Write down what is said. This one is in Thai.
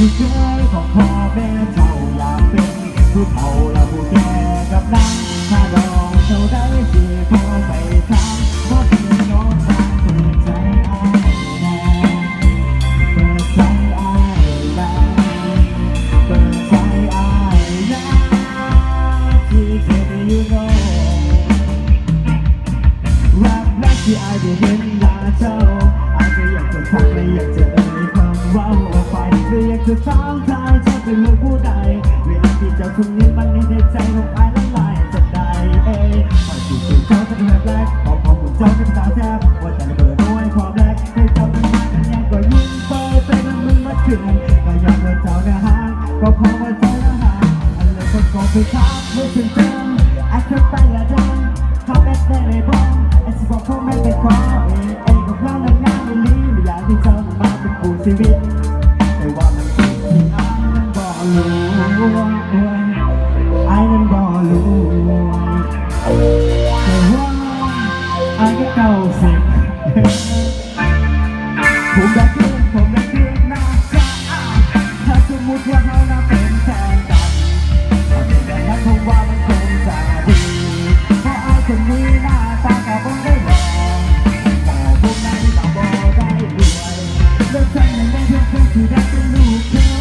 ลูกชายของพ่อแม่เจ้าอยากเป็นผู้เฒ่าและผู้แก่กับนังถ้าลองเจ้าได้สิพอไปทำเพราะเป็นน้องบ้านเปิดใจอาแน่เปิดใจอาแน่เปิดใจอายแน่ที่เธอไอยู่โน่รักรักที่อาได้เห็นลาเจ้าอายก็อยากจะทักไม่อยากจะเอ่ยคำว่า ออกไปและอยากจะถามทางเจ้าเป็นลูกผู้ใดเวลาที่เจ้าทุ่มนี้มันในใจของอ้ละลายจะได้เอ้ยพอที่สุดเจ้าจะเป็นแบบแรกพอพอหุ่นเจ้าเป็นตาวแทบว่าแต่เบอร์ด้วยความแรกให้เจ้าเป็นมากันยังก็ยิ่งเปิดเป็นมึงมาถื่อนก็ยอมว่าเจ้าเนื้อหาก็พราะว่าเจ้าเนื้อหาอันเลยคนก็คือทักเมื่อถึงเจอไอ้คนไปละดินเขาแม่ได้เลยบ้องไอ้สิบอกพ่อแม่ไปขอเองเองกับเราเรื่องงานไม่ลีไม่อยากให้เจ้ามาเป็นผู้ชีวิต เอาเก่าสิผมรักคุณผมรักคุณนะจ๊ะถ้าสมมติว่าเรานะเป็นแฟนกันอาเป็แบบนั้นผมว่ามันคงจะดีเพราะไอ้คนนี้หน้าตากับผมได้ล่อแต่ผมนั้นก็บ่ได้รวยแล้วฉันยังได้เพื่อนที่รักเป็นลูกเธอ